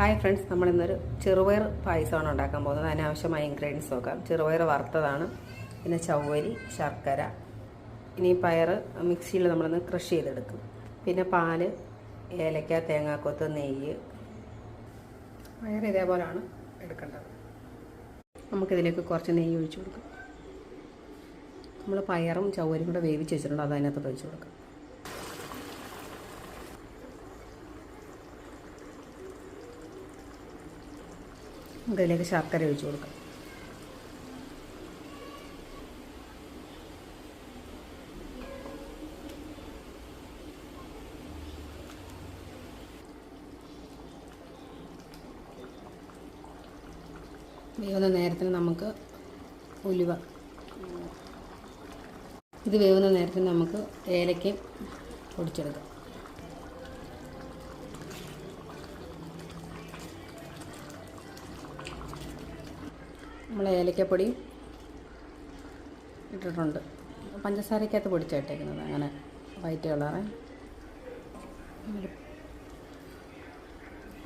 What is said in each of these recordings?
Hi friends നമ്മൾ ഇന്നൊരു ചെറുപയർ പായസമാണ് ഉണ്ടാക്കാൻ പോകുന്നത്. അതിനാവശ്യമായ ഇൻഗ്രീഡിയൻസ് നോക്കാം. ചെറുപയർ വറുത്തതാണ് പിന്നെ ചവ്വരി ശർക്കര. ഇനി പയർ മിക്സിയിൽ നമ്മളൊന്ന് ക്രഷ് ചെയ്തെടുക്കും. പിന്നെ പാൽ ഏലക്ക തേങ്ങാക്കൊത്ത് നെയ്യ് പയർ ഇതേപോലെയാണ് എടുക്കേണ്ടത്. നമുക്കിതിലേക്ക് കുറച്ച് നെയ്യ് ഒഴിച്ചു കൊടുക്കാം. നമ്മൾ പയറും ചവ്വരും കൂടെ വേവിച്ച് വെച്ചിട്ടുണ്ട് അത് അതിനകത്തോട്ട് ഒഴിച്ചു കൊടുക്കാം. നമുക്കതിലേക്ക് ശർക്കര ഒഴിച്ചു കൊടുക്കാം. വേവുന്ന നേരത്തിന് നമുക്ക് ഉലുവ. ഇത് വേവുന്ന നേരത്തിന് നമുക്ക് ഏലക്കയും പൊടിച്ചെടുക്കാം. നമ്മൾ ഏലക്കപ്പൊടി ഇട്ടിട്ടുണ്ട്. പഞ്ചസാരക്കകത്ത് പൊടിച്ചിട്ടേക്കുന്നത്. അങ്ങനെ വൈറ്റ് കളറ്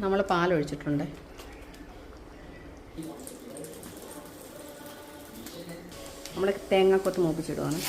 നമ്മൾ പാലൊഴിച്ചിട്ടുണ്ട്. നമ്മൾ തേങ്ങ തേങ്ങാക്കൊത്ത് മൂപ്പിച്ചിടുവാണ്.